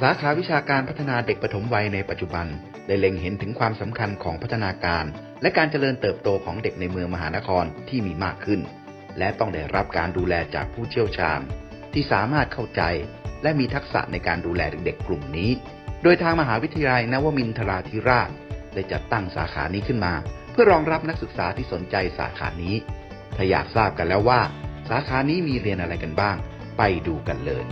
สาขาวิชาการพัฒนาเด็กปฐมวัยในปัจจุบัน ได้เล็งเห็นถึงความสำคัญของพัฒนาการ และการเจริญเติบโตของเด็กในเมืองมหานครที่มีมากขึ้น และต้องได้รับการดูแลจากผู้เชี่ยวชาญ ที่สามารถเข้าใจ และมีทักษะในการดูแลเด็กๆกลุ่มนี้ โดยทางมหาวิทยาลัยนวมินทราธิราชได้จัดตั้งสาขานี้ขึ้นมา เพื่อรองรับนักศึกษาที่สนใจสาขานี้ ถ้าอยากทราบกันแล้วว่า สาขานี้มีเรียนอะไรกันบ้าง ไปดูกันเลย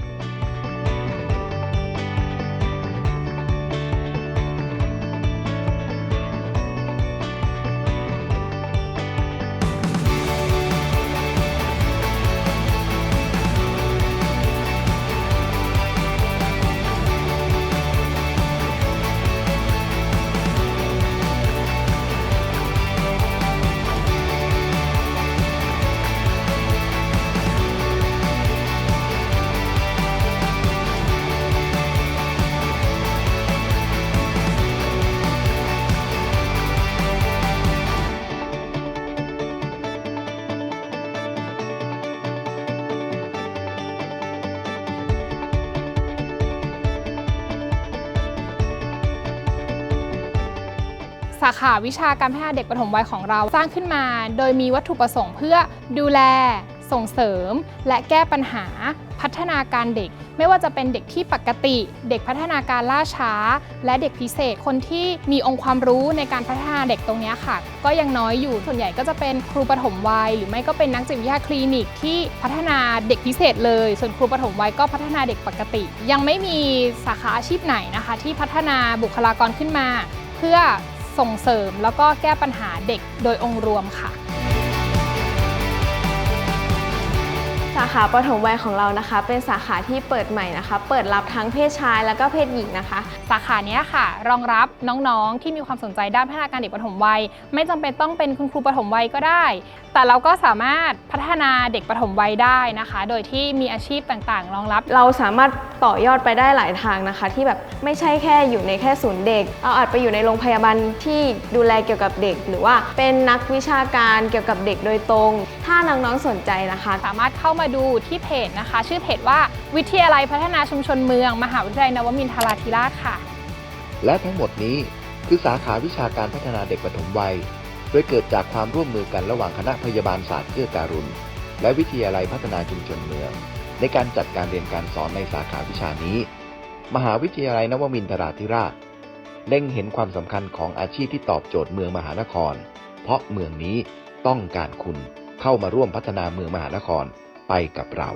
สาขาวิชาการพัฒนาเด็กปฐมวัยของเราสร้างขึ้นมา โดยมีวัตถุประสงค์เพื่อดูแล ส่งเสริม และแก้ปัญหาพัฒนาการเด็ก ไม่ว่าจะเป็นเด็กที่ปกติ เด็กพัฒนาการล่าช้า และเด็กพิเศษคนที่มีองค์ความรู้ในการพัฒนาเด็กตรงนี้ค่ะ ก็ยังน้อยอยู่ส่วนใหญ่ก็จะเป็นครูปฐมวัย หรือไม่ก็เป็นนักจิตวิทยาคลินิกที่พัฒนาเด็กพิเศษเลย ส่วนครูปฐมวัยก็พัฒนาเด็กปกติ ยังไม่มีสาขาอาชีพไหนนะคะ ที่พัฒนาบุคลากรขึ้นมา เพื่อ ส่งเสริมแล้วก็แก้ปัญหาเด็กโดยองค์รวมค่ะ สาขาปฐมวัยของเรานะคะ เป็นสาขาที่เปิดใหม่นะคะ เปิดรับทั้งเพศชายแล้วก็เพศหญิงนะคะ สาขาเนี้ยค่ะ รองรับน้องๆ ที่มีความสนใจด้านพัฒนาการเด็กปฐมวัย ไม่จำเป็นต้องเป็นคุณครูปฐมวัยก็ได้ แต่เราก็สามารถพัฒนาเด็กปฐมวัยได้นะคะ โดยที่มีอาชีพต่างๆ รองรับ เราสามารถต่อยอดไปได้หลายทางนะคะ ที่แบบไม่ใช่แค่อยู่ในแค่ศูนย์เด็กเราอาจไปอยู่ในโรงพยาบาลที่ดูแลเกี่ยวกับเด็ก หรือว่าเป็นนักวิชาการเกี่ยวกับเด็กโดยตรง ถ้าน้องๆสนใจนะคะ สามารถเข้ามาดูที่เพจนะคะ ชื่อเพจว่าวิทยาลัยพัฒนาชุมชนเมือง มหาวิทยาลัยนวมินทราธิราชค่ะ และทั้งหมดนี้คือสาขาวิชาการพัฒนาเด็กปฐมวัย โดยเกิดจากความร่วมมือกันระหว่างคณะพยาบาลศาสตร์เกื้อการุณ และวิทยาลัยพัฒนาชุมชนเมือง ในการจัดการเรียนการสอนในสาขาวิชานี้ มหาวิทยาลัยนวมินทราธิราชเล็งเห็นความสำคัญของอาชีพที่ตอบโจทย์เมืองมหานคร เพราะเมืองนี้ต้องการคุณเข้ามาร่วมพัฒนาเมืองมหานคร ไปกับเรา